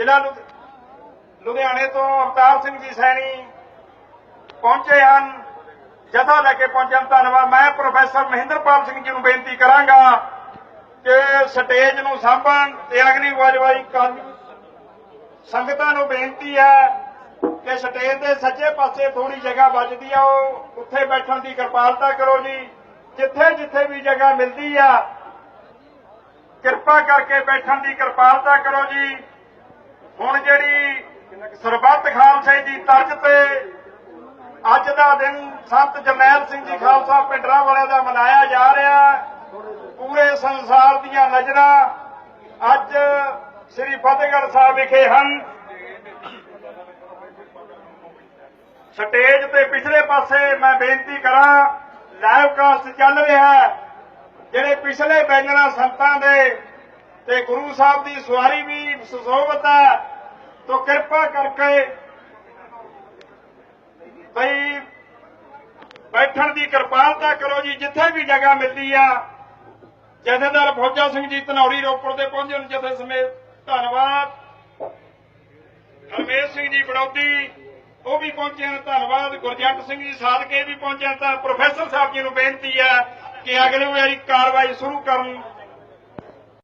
ਜ਼ਿਲ੍ਹਾ ਲੁਧਿਆਣੇ ਤੋਂ ਅਵਤਾਰ ਸਿੰਘ ਜੀ ਸੈਣੀ ਪਹੁੰਚੇ ਹਨ, ਜਥਾ ਲੈ ਕੇ ਪਹੁੰਚਣ ਧੰਨਵਾਦ। ਮੈਂ ਪ੍ਰੋਫੈਸਰ ਮਹਿੰਦਰਪਾਲ ਸਿੰਘ ਜੀ ਨੂੰ ਬੇਨਤੀ ਕਰਾਂਗਾ ਕਿ ਸਟੇਜ ਨੂੰ ਸਾਂਭਣ ਤੇ ਅਗਨੀ ਵਾਜਵਾਈ ਕਰਨ। ਸੰਗਤਾਂ ਨੂੰ ਬੇਨਤੀ ਹੈ ਕਿ ਸਟੇਜ ਦੇ ਸੱਜੇ ਪਾਸੇ ਥੋੜੀ ਜਗ੍ਹਾ ਬਚਦੀ ਆ, ਉਹ ਉੱਥੇ ਬੈਠਣ ਦੀ ਕਿਰਪਾਲਤਾ ਕਰੋ ਜੀ। ਜਿੱਥੇ ਜਿੱਥੇ ਵੀ ਜਗ੍ਹਾ ਮਿਲਦੀ ਆ, ਕਿਰਪਾ ਕਰਕੇ ਬੈਠਣ ਦੀ ਕਿਰਪਾਲਤਾ ਕਰੋ ਜੀ। ਹੁਣ ਜਿਹੜੀ ਸਰਬੱਤ ਖਾਲਸੇ ਦੀ ਤਰਜ਼ ਤੇ ਅੱਜ ਦਾ ਦਿਨ ਸੰਤ ਜਰਨੈਲ ਸਿੰਘ ਜੀ ਖਾਲਸਾ ਪਿੰਡਰਾਂ ਵਾਲਿਆਂ ਦਾ ਮਨਾਇਆ ਜਾ ਰਿਹਾ ਪੂਰੇ ਸੰਸਾਰ ਦੀਆਂ ਨਜ਼ਰਾਂ ਅੱਜ ਸ੍ਰੀ ਫਤਿਹਗੜ੍ਹ ਸਾਹਿਬ ਵਿਖੇ ਹਨ। ਸਟੇਜ ਤੇ ਪਿਛਲੇ ਪਾਸੇ ਮੈਂ ਬੇਨਤੀ ਕਰਾਂ, ਲਾਈਵ ਕਾਸਟ ਚੱਲ ਰਿਹਾ ਹੈ। ਜਿਹੜੇ ਪਿਛਲੇ ਬੈਨਰਾਂ ਸੰਤਾਂ ਦੇ ਤੇ ਗੁਰੂ ਸਾਹਿਬ ਦੀ ਸਵਾਰੀ ਵੀ ਸੁਸ਼ੋਭਤ ਹੈ ਤੋਂ ਕਿਰਪਾ ਕਰਕੇ ਬਈ ਬੈਠਣ ਦੀ ਕਿਰਪਾਲਤਾ ਕਰੋ ਜੀ, ਜਿੱਥੇ ਵੀ ਜਗ੍ਹਾ ਮਿਲਦੀ ਆ ਜਥੇਦਾਰ ਫੌਜਾ ਸਿੰਘ ਜੀ ਧਨੌੜੀ ਰੋਪੜ ਦੇ ਪਹੁੰਚੇ ਹਨ ਜਥੇ ਸਮੇਤ, ਧੰਨਵਾਦ। ਹਰਮੇਸ਼ ਸਿੰਘ ਜੀ ਬੜੌਦੀ, ਉਹ ਵੀ ਪਹੁੰਚੇ ਹਨ, ਧੰਨਵਾਦ। ਗੁਰਜੰਟ ਸਿੰਘ ਜੀ ਸਾਦਕੇ ਵੀ ਪਹੁੰਚੇ ਤਾਂ ਪ੍ਰੋਫੈਸਰ ਸਾਹਿਬ ਜੀ ਨੂੰ ਬੇਨਤੀ ਹੈ ਕਿ ਅਗਲੇ ਵਾਰੀ ਕਾਰਵਾਈ ਸ਼ੁਰੂ ਕਰਨ।